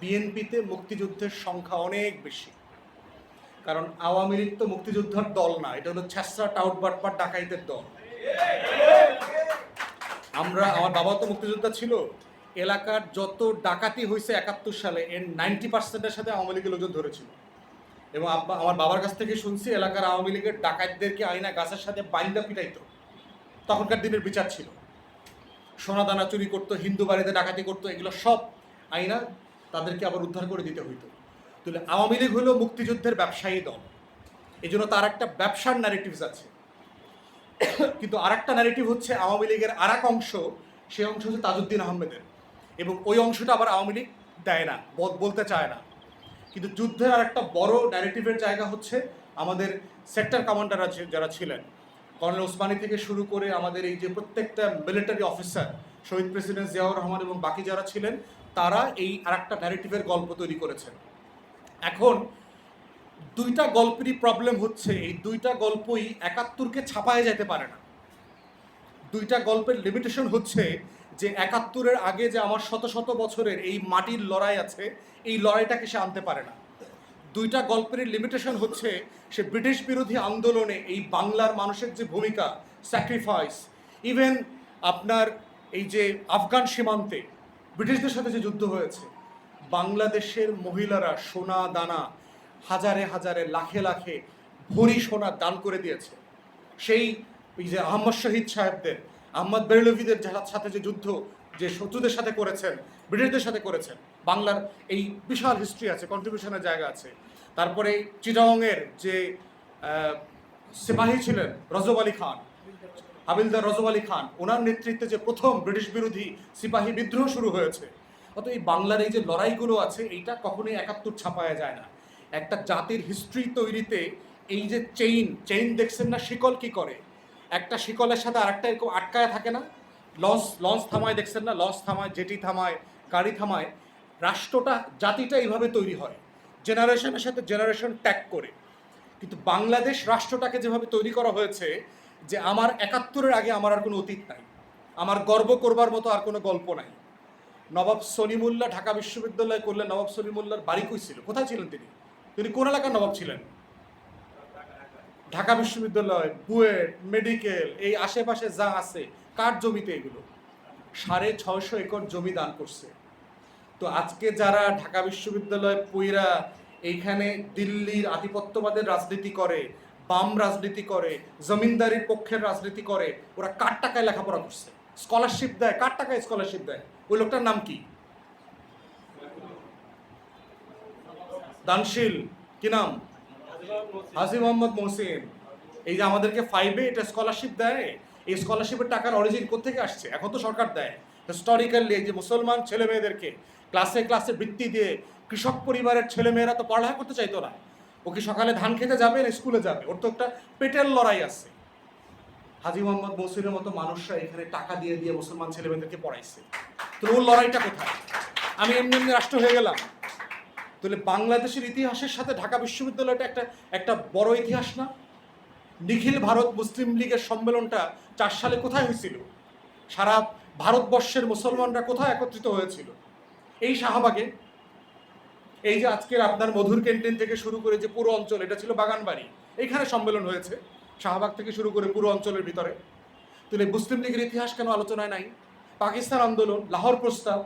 বিএনপিতে মুক্তিযুদ্ধের সংখ্যা অনেক বেশি। কারণ আওয়ামী লীগ তো মুক্তিযোদ্ধার দল না, এটা হলো ছ্যাসরা টাউট বাটপাট ডাকাইতের দল। আমরা, আমার বাবা তো মুক্তিযোদ্ধা ছিল। এলাকার যত ডাকাতি হয়েছে একাত্তর সালে, এর নাইনটি পার্সেন্টের সাথে আওয়ামী লীগের লোকজন ধরেছিল। এবং আব্বা, আমার বাবার কাছ থেকে শুনছি, এলাকার আওয়ামী লীগের ডাকাতদেরকে আইনা গাছের সাথে বাইন্দা পিটাইতো। তখনকার দিনের বিচার ছিল। সোনা দানা চুরি করতো, হিন্দু বাড়িতে ডাকাতি করতো, এগুলো সব আইনা তাদেরকে আবার উদ্ধার করে দিতে হইতো। তাহলে আওয়ামী লীগ হলো মুক্তিযুদ্ধের ব্যবসায়ী দল। এই জন্য তার একটা ব্যবসার ন্যারেটিভস আছে। কিন্তু আর একটা ন্যারেটিভ হচ্ছে আওয়ামী লীগের আর এক অংশ, সেই অংশ হচ্ছে তাজউদ্দিন আহমেদের। এবং ওই অংশটা আবার আওয়ামী লীগ দেয় না, বল- বলতে চায় না। কিন্তু যুদ্ধের আর একটা বড় ন্যারেটিভের জায়গা হচ্ছে আমাদের সেক্টর কমান্ডাররা যারা ছিলেন। কর্নেল ওসমানী থেকে শুরু করে আমাদের এই যে প্রত্যেকটা মিলিটারি অফিসার শহীদ প্রেসিডেন্ট জিয়াউর রহমান এবং বাকি যারা ছিলেন তারা এই আর একটা ন্যারেটিভের গল্প তৈরি করেছেন। এখন দুইটা গল্পেরই প্রবলেম হচ্ছে, এই দুইটা গল্পই একাত্তরকে ছাপায় যেতে পারে না। দুইটা গল্পের লিমিটেশন হচ্ছে যে একাত্তরের আগে যে আমার শত শত বছরের এই মাটির লড়াই আছে, এই লড়াইটাকে সে আনতে পারে না। দুইটা গল্পের লিমিটেশন হচ্ছে সে ব্রিটিশ বিরোধী আন্দোলনে এই বাংলার মানুষের যে ভূমিকা স্যাক্রিফাইস ইভেন আপনার এই যে আফগান সীমান্তে ব্রিটিশদের সাথে যে যুদ্ধ হয়েছে, বাংলাদেশের মহিলারা সোনা দানা হাজারে হাজারে, লাখে লাখে ভরি সোনা দান করে দিয়েছে। সেই যে আহমদ শহীদ সাহেবদের, আহমদ বেরলভিদের সাথে যে যুদ্ধ, যে শত্রুদের সাথে করেছেন, ব্রিটিশদের সাথে করেছেন, বাংলার এই বিশাল হিস্ট্রি আছে কন্ট্রিবিউশনের জায়গা আছে। তারপরে চিটাংয়ের যে সিপাহী ছিলেন রজব আলী খান হাবিলদার রজব আলী খান, ওনার নেতৃত্বে যে প্রথম ব্রিটিশ বিরোধী সিপাহী বিদ্রোহ শুরু হয়েছে অত এই বাংলার এই যে লড়াইগুলো আছে, এইটা কখনোই একাত্তর ছাপায়া যায় না। একটা জাতির হিস্ট্রি তৈরিতে এই যে চেইন চেইন দেখছেন না শিকল কি করে? একটা শিকলের সাথে আরেকটা এরকম আটকায় থাকে না? লঞ্চ লঞ্চ থামায় দেখছেন না? লঞ্চ থামায়, জেটি থামায়, গাড়ি থামায়। রাষ্ট্রটা, জাতিটা এইভাবে তৈরি হয় জেনারেশনের সাথে জেনারেশন ট্যাগ করে। কিন্তু বাংলাদেশ রাষ্ট্রটাকে যেভাবে তৈরি করা হয়েছে যে আমার একাত্তরের আগে আমার আর কোনো অতীত নাই। আমার গর্ব করবার মতো আর কোনো গল্প নাই। নবাব সলিমুল্লাহ ঢাকা বিশ্ববিদ্যালয় করলে নবাব সলিমুল্লাহর বাড়ি কই ছিল? কোথায় ছিলেন তিনি? তিনি কোন এলাকার নবাব ছিলেন? ঢাকা বিশ্ববিদ্যালয়, বুয়েট, মেডিকেল, এই আশেপাশে যা আছে, কার জমিতে এগুলো? সাড়ে ছয়শো একর জমি দান করছে। তো আজকে যারা ঢাকা বিশ্ববিদ্যালয় পুইরা এইখানে দিল্লির আধিপত্যবাদের রাজনীতি করে বাম রাজনীতি করে, জমিনদারির পক্ষের রাজনীতি করে, ওরা কার টাকায় লেখাপড়া করছে? স্কলারশিপ দেয়, কার টাকায় স্কলারশিপ দেয়? ওই লোকটার নাম কি? দানশীল, কি নাম? হাজি মোহাম্মদ মোহসিন। এই যে আমাদেরকে ফাইভে এটা স্কলারশিপ দেয়, এই স্কলারশিপের টাকার অরিজিন কোথেকে আসছে? এখন তো সরকার দেয়। হিস্টোরিক্যালি যে মুসলমান ছেলে মেয়েদেরকে ক্লাসে ক্লাসে বৃত্তি দিয়ে, কৃষক পরিবারের ছেলে মেয়েরা তো পড়ালেখা করতে চাইতো না। ও কি সকালে ধান খেতে যাবে না, স্কুলে যাবে? ওর তো একটা পেটের লড়াই আছে। হাজি মোহাম্মদ মসিরের মতো মানুষরা এখানে টাকা দিয়ে দিয়ে মুসলমান ছেলে মেয়েদেরকে পড়াইছে। তো ওর লড়াইটা কোথায়? আমি এমনি এমনি রাষ্ট্র হয়ে গেলাম। তাহলে বাংলাদেশের ইতিহাসের সাথে ঢাকা বিশ্ববিদ্যালয়টা একটা একটা বড় ইতিহাস না? নিখিল ভারত মুসলিম লীগের সম্মেলনটা চার সালে কোথায় হয়েছিল? সারা ভারতবর্ষের মুসলমানরা কোথায় একত্রিত হয়েছিল? এই শাহবাগে এই যে আজকের আপনার মধুর ক্যান্টিন থেকে শুরু করে যে পুরো অঞ্চল, এটা ছিল বাগানবাড়ি। এখানে সম্মেলন হয়েছে, শাহবাগ থেকে শুরু করে পুরো অঞ্চলের ভিতরে। তাহলে মুসলিম লীগের ইতিহাস কেন আলোচনায় নাই? পাকিস্তান আন্দোলন, লাহোর প্রস্তাব